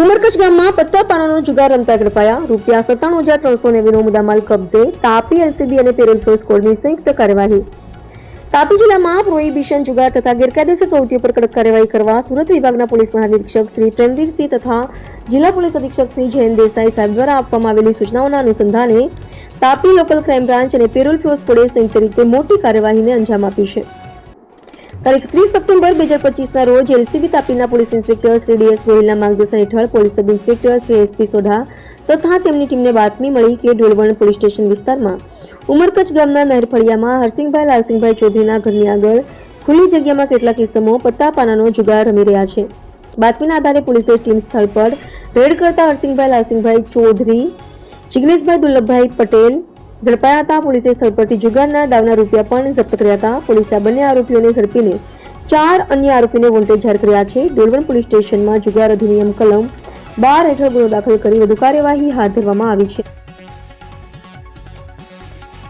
ઉમરકચ્છ ગામમાં પત્તા પાનાનો જુગાર રમતા ઝડપાયા. રૂપિયા સત્તાણું હજાર ત્રણસો નેવીનો મુદ્દામાલ કબજે. તાપી, એલસીબી અને પેરોલ ફોર્સ કોડની સંયુક્ત કાર્યવાહી. તાપી જિલ્લામાં પ્રોહિબિશન જુગાર તથા ગેરકાયદેસર પ્રવૃત્તિઓ પર કડક કાર્યવાહી કરવા સુરત વિભાગના પોલીસ મહાનિરીક્ષક શ્રી પ્રેમવીરસિંહ તથા જિલ્લા પોલીસ અધિક્ષક શ્રી જયંત દેસાઈ સાહેબ દ્વારા આપવામાં આવેલી સૂચનાઓના અનુસંધાને તાપી લોકલ ક્રાઇમ બ્રાન્ચ અને પેરોલ ફોર્સ કોડે સંયુક્ત રીતે મોટી કાર્યવાહીને અંજામ આપી છે. તારીખ ત્રીસ સપ્ટેમ્બર બે હજાર પચીસના રોજ એલસીબી તાપીના પોલીસ ઇન્સ્પેક્ટર શ્રી ડીએસ ગોહિલના માર્ગદર્શન હેઠળ police sub inspector Shri SP Sodha તથા તેમની ટીમને બાતમી મળી કે ડોલવણ પોલીસ સ્ટેશન વિસ્તારમાં. ઉમરકચ્છ ગામના નહેરફળિયામાં હરસિંહભાઈ લાલસિંહભાઈ ચૌધરીના ઘરની આગળ ખુલ્લી જગ્યામાં કેટલાક ઇસમો પત્તા પાનાનો જુગાર રમી રહ્યા છે. બાતમીના આધારે પોલીસે ટીમ સ્થળ પર રેડ કરતા હરસિંહભાઈ લાલસિંહભાઈ ચૌધરી, જિગ્નેશભાઈ દુર્લભભાઈ પટેલ ઝડપાયા હતા. પોલીસે સ્થળ પરથી જુગારના દાવના રૂપિયા પણ જપ્ત કર્યા હતા. પોલીસે આ બંને આરોપીઓને ઝડપીને ચાર અન્ય આરોપીને વોન્ટેડ જાહેર કર્યા છે. ડોલવણ પોલીસ સ્ટેશનમાં જુગાર અધિનિયમ કલમ બાર હેઠળ ગુનો દાખલ કરી વધુ કાર્યવાહી હાથ ધરવામાં આવી છે.